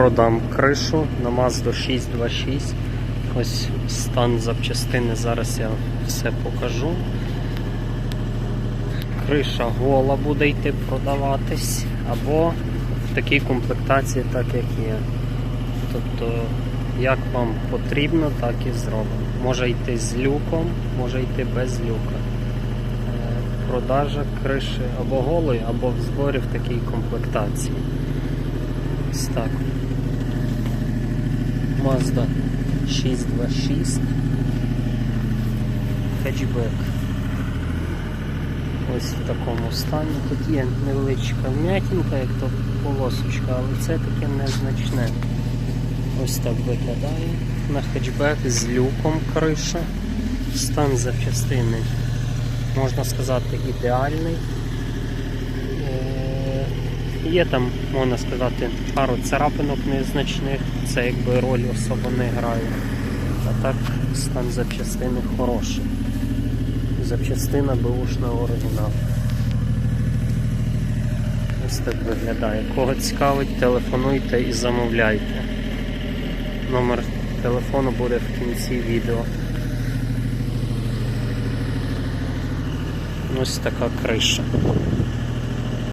продам кришу на Mazda 626. Ось стан запчастини. Зараз я все покажу. Криша гола буде йти продаватись, або в такій комплектації, так як є. Тобто, як вам потрібно, так і зробимо. Може йти з люком, може йти без люка. Е, Продажа криші або голої, або в зборі в такій комплектації. Так. Mazda 626. Хетчбек. Ось в такому стані. Тут є невеличка вм'ятінка, як то полосочка, але це таке незначне. Ось так виглядає. На хетчбек з люком криша. Стан запчастини, можна сказати, ідеальний. Є там, можна сказати, пару царапинок незначних, це якби роль особо не грає. А так стан запчастини хороший. Запчастина бушна оригінал. Ось так виглядає. Кого цікавить, телефонуйте і замовляйте. Номер телефону буде в кінці відео. Ось така криша.